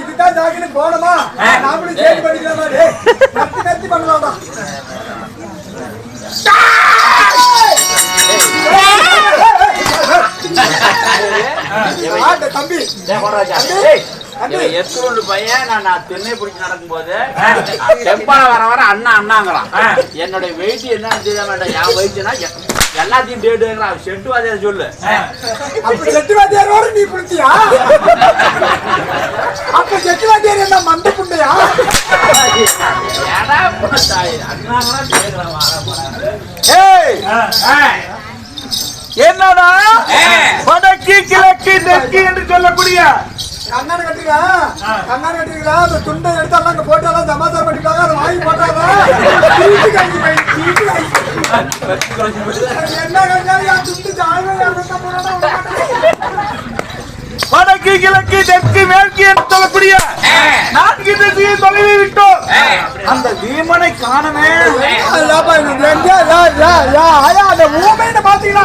இதுதான் ஜாக்கின்னு போனோமா? நாமளும் பண்ணிக்கலாமா கத்தி கத்தி பண்ணலாமா தம்பி. பையன்? நான் நான் திண்ணை பிடிச்சி நடக்கும்போது செம்பால வர வர அண்ணா அண்ணாங்கிறான். என்னுடைய வெயிட் என்னன்னு தெரிய மாட்டேன் என் வெயிட்னா எல்லாத்தையும் டேட்டுங்கிறான் செட்டு அதே சொல்லு. அப்ப செட்டு வாத்தியாரோட நீ பிடிச்சியா? அப்ப செட்டு வாத்தியார் என்ன மண்டை புண்டையா? என்னடா? வடக்கு கிழக்கு தெற்கு என்று சொல்லக்கூடிய கண்ணாடி கட்டுறீங்க கண்ணாடி கட்டுறீங்களா? அந்த துண்டை எடுத்து எல்லாம் அங்க போட்டு எல்லாம் சமாச்சாரம் பண்ணிட்டாங்க அதை வாங்கி போட்டாங்க சீட்டு காய்ச்சி போய் சீட்டு காய்ச்சி என்ன என் துண்டு போனா வடக்கு கிழக்கு தெற்கு மேற்கு என்று சொல்லக்கூடிய நான்கு திசையை தொலைவி விட்டோம். அந்த வீமனை காணமே. அந்த ஊமைன்னு பாத்தீங்களா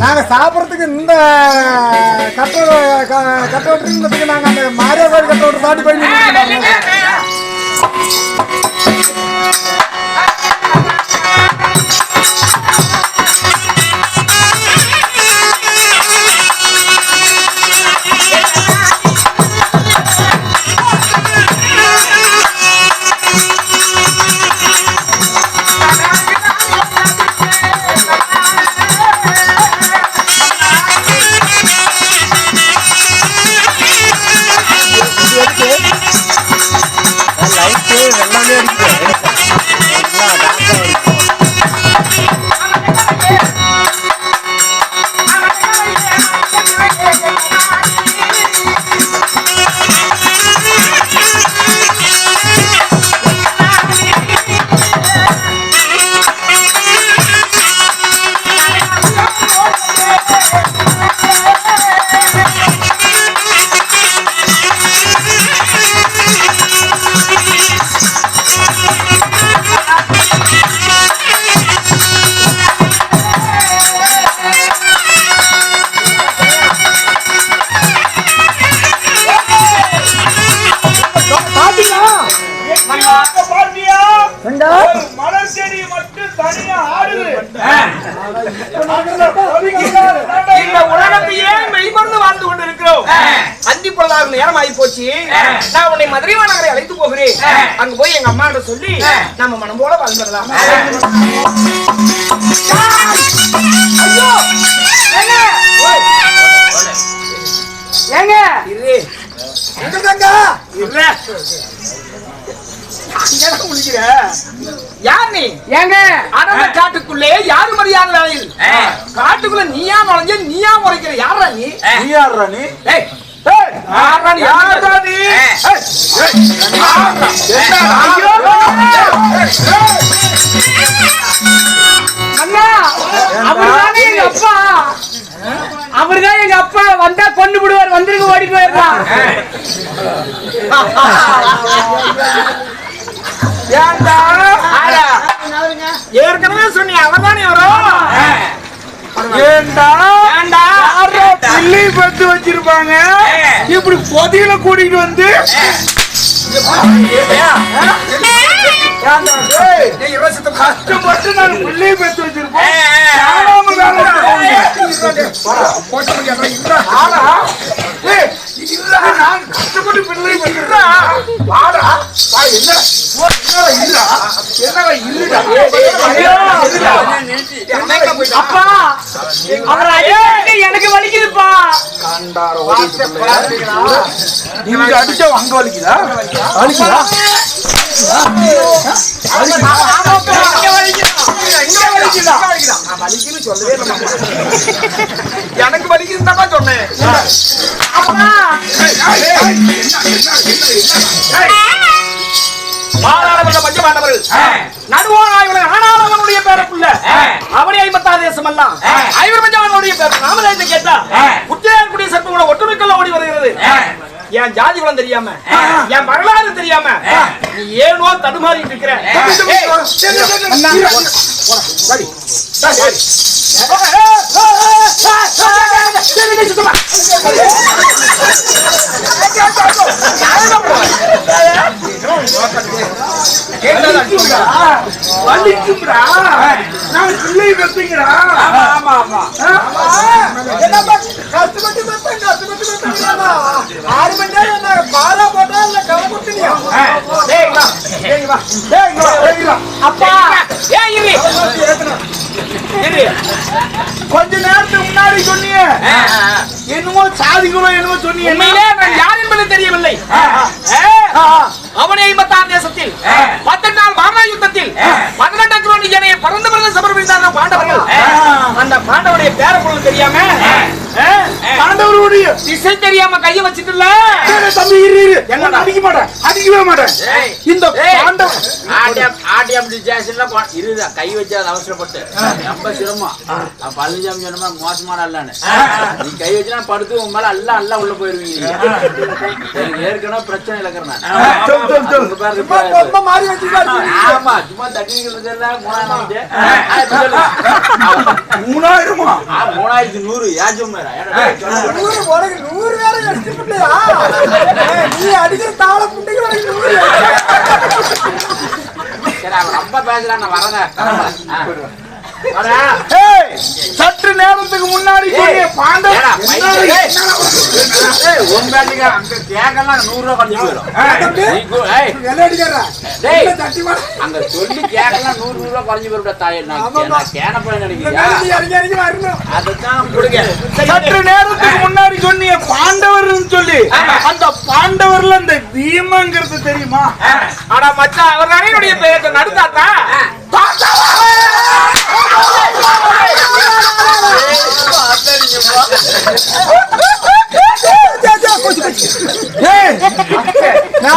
நாங்க சாப்பிடறதுக்கு இந்த கட்டோட கட்டோட்டுக்கு நாங்க அந்த மாரியா கோயில் கட்டோட்டு தாண்டி போய் பொழுதாக நேரம் ஆகி போச்சு நான் உன்னை மதுரை மாநகரை அழைத்து போகிறேன். அங்க போய் எங்க அம்மா கிட்ட சொல்லி நம்ம மனம் போல வாழ்ந்துடலாம் ஐயோ! ஏங்க! ஏங்க! இரு. எங்க தங்க? இரு. யார் காட்டுக்குள்ளே யாரு மரியாதை காட்டுக்குள்ள நீயா நுழைஞ்ச நீயா முறைக்கிற யாரா நீ? நீ யாருடா நீ? அப்பா? அவர்தான் எங்க அப்பா. வந்தா கொண்டு விடுவார் வந்திருக்க ஓடி? ஆடா. ஏற்கனவே சொன்னி அவதானே வரும் ஏண்டா? பிள்ளை பத்து வச்சிருப்பாங்க. இப்படி பொதியில கூட்டிட்டு வந்து கஷ்டப்பட்டு நான் பிள்ளை பெத்து வச்சிருப்போம் நான்? கஷ்டப்பட்டு பிள்ளை பெற்றிருக்கேன். வாடா, வா, என்ன? ஓ, என்னடா இல்லடா? என்னடா இல்லடா? ஐயோ, இல்லடா. அப்பா அவர் அடிக்கிறது எனக்கு வலிக்குதுப்பா. ஓடிட்டு பிள்ளையா. இங்க அடிச்சா அங்க வலிக்குதா? வலிக்குதா. எனக்கு வலிக்குன்னு தான் சொன்னேன் மாறாளவர்கள் பஞ்சமாண்டவர்கள் நடுவோர் ஆய்வர்கள் ஆனாளவனுடைய பேர புள்ள அவனே ஐம்பத்தாறு தேசம் எல்லாம் ஐவர் பஞ்சமானுடைய பேர் நாமதேசத்தை கேட்டா குட்டியார்குடிய சர்ப்பம் கூட ஒட்டுமைக்குள்ள ஓடி வருகிறது என் ஜாதி குலம் தெரியாம என் வரலாறு தெரியாம நீ ஏனோ தடுமாறிட்டு இருக்கிற வலிக்கும்டா நான் பிள்ளை பெத்தீங்கடா ஆமா ஆமா என்னப்பா, கஷ்டப்பட்டு பெத்தேன், கஷ்டப்பட்டு பெத்தேங்கிறாமா? ஆறு மணி நேரம் என்ன பாலா போட்டா இல்ல களை குத்துனியா? அப்பா ஏன் இரு கொஞ்ச நேரத்துக்கு முன்னாடி சொன்னீங்க என்னமோ சாதிக்குள்ள என்னமோ சொன்னீங்க நான் யார் என்பது தெரியவில்லை. அவனை ஐம்பத்தாறு தேசத்தில் பத்து நாள் மாமனா யுத்தத்தில் பதினெட்டு கிலோமீட்டர் ஜனையை பறந்து பறந்து சமர்ப்பித்தார்கள் பாண்டவர்கள். அந்த பாண்டவருடைய பேர பொருள் தெரியாம பாண்டவருடைய திசை தெரியாம கைய வச்சுட்டுல தம்பி இரு இரு. என்ன அடிக்க மாட்டேன். அடிக்கவே மாட்டேன். இந்த ஏய், இருடா, கை வச்சு அது அவசரப்பட்டு. ரொம்ப சிரமம். பழனிசாமி சொன்ன மாதிரி மோசமான அல்லன்னு. நீ கை வச்சுனா படுத்து உன் மேல எல்லாம் எல்லாம் உள்ள போயிருவீங்க. எனக்கு ஏற்கனவே பிரச்சனை இழக்கிறேன். ஆமா சும்மா நிக்கிறது மூணாயிரம் மூணாயிரத்தி நூறு. சொல்லு. நூறு வேற நீ அடிக்கிற தாள புண்டைக்கு நூறு. சரி அவன் ரொம்ப பேசுறான் நான். வரேன். சற்று நேரத்துக்கு முன்னாடி அங்க சொல்லி கேக்கெல்லாம் நூறு நூறு ரூபா குறைஞ்சு போயிடும்டா தாயே. நான் ஆமாம்மா. நான் கேன பையன் இந்த நினைக்கிறியா? மேல நீ இறங்கி இறங்கி வரணும். அதுதான் கொடுங்க. சற்று நேரத்துக்கு முன்னாடி சொன்னீங்க பாண்டவர்னு சொல்லி. அந்த பாண்டவர்ல அந்த பீமங்கிறது தெரியுமா? ஆனா மச்சான்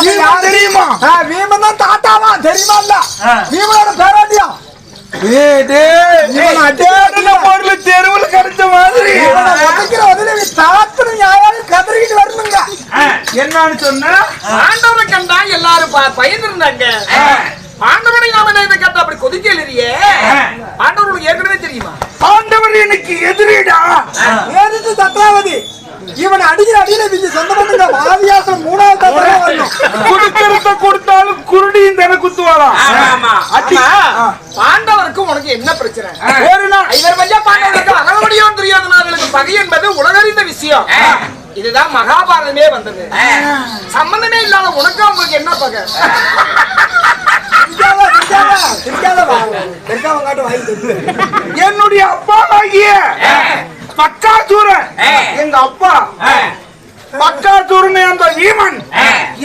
பீமன் தெரியுமா வீமன் தான் தாத்தாவா? தெரியுமா இல்ல? வீமனோட பேராண்டியா ஏய் டேய் இவன் அடி தேடின பொருள் தெருவுல கிடைச்ச மாதிரி. தாத்தனும் யாராலும் கதறிக்கிட்டு வரணுங்க. என்னன்னு சொன்ன? ஆண்டவரை கண்டா எல்லாரும் ப- என்ன கேட்டா? அப்படி கொதிக்க எழுதியே ஆண்டவருக்கு ஏற்கனவே தெரியுமா? பாண்டவர் எனக்கு எதிரிடா. நேரிட்டு சத்ராவதி இவனை அடிக்கிற அடியில நீங்க சொந்த பண்ணுங்க ஆதியாசம் மூணாவது தாத்தா வரணும். குடுக்கறத கொடுத்தாலும் குருடியும் தன குத்துவாளாம் உனக்கு என்ன பிரச்சனை? ஒரு நாள் ஐவர் பஞ்சா பாண்டவருக்கு அறவடியும் தெரியாதவர்களுக்கு பகை என்பது உலகறிந்த விஷயம். இதுதான் மகாபாரதமே வந்தது. சம்பந்தமே இல்லாத உனக்கு அவங்களுக்கு என்ன பகை? என்னுடைய அப்பா ஆகிய பக்காசூரன். எங்க அப்பா. பக்காசூரனை அந்த வீமன்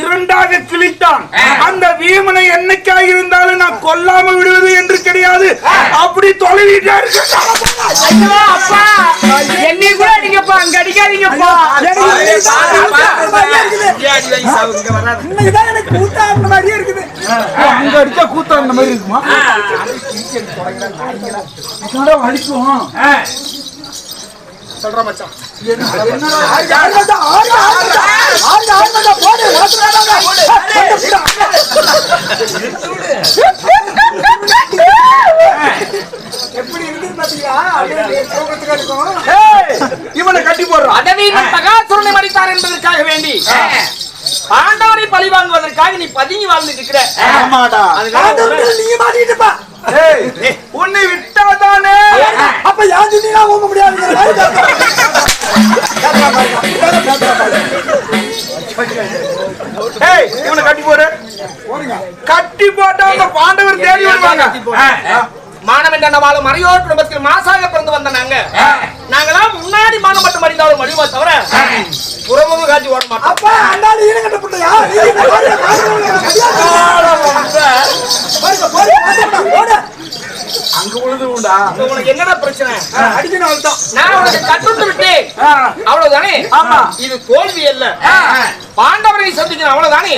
இரண்டாக கிழித்தான். அந்த வீமனை என்னைக்காக இருந்தாலும் நான் கொல்லாம விடுவது என்று கிடையாது. அப்படி தொலைவிட்டா அப்பா. என்னை கூட அடிங்கப்பா. அங்க அடிக்காதீங்கப்பா. எனக்கு கூத்தாடுன மாதிரியே இருக்குது. அங்க அடிச்சா அந்த மாதிரி இருக்குமா? வலிக்கும் சொல்ற மச்சான். எப்படி இருக்குது பாத்தீங்களா இவனை கட்டி போடுறான் பதவியின் தகாசுரனை மடித்தார் என்பதற்காக வேண்டி பாண்டவரை பழி வாங்குவதற்காக நீ பதுங்கி வாழ்ந்துட்டு இருக்கிற ஆமாடா ஆண்டவர்கள் உன்னை விட்டாதானே அப்ப யார். பேசுறான் பாருங்க. ஏய், இவனை கட்டி போடு. கட்டி போட்டா அந்த பாண்டவர் தேடி வருவாங்க மானம் என்ற வாழும் மறையோர் குடும்பத்தில் மாசாக பிறந்து வந்த நாங்க நாங்களாம் முன்னாடி மானம் மட்டும் அறிந்தாலும் மடிவா தவிர புறமுக காட்சி ஓட மாட்டோம் அப்பா அண்ணாடி ஈரம் கட்ட புள்ளையா அங்க விழுது உண்டா உனக்கு என்னடா பிரச்சனை? அடிக்கணும் அவ்வளவுதான். நான் உனக்கு கட்டுண்டு விட்டேன். அவ்வளவுதானே? ஆமா. இது தோல்வி அல்ல. பாண்டவரை சந்திக்கணும் அவ்வளவுதானே?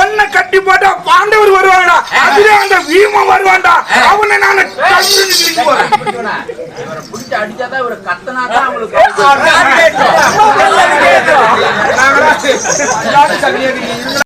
ஒன்ன கட்டி போட்டா பாண்டவர் வருவாங்கடா அதுல அந்த வீமம் வருவான்டா. அவனை நான் கண்டு போறேன். இவரை பிடிச்சி அடிச்சாதான் இவரை கத்தனாதான் அவங்களுக்கு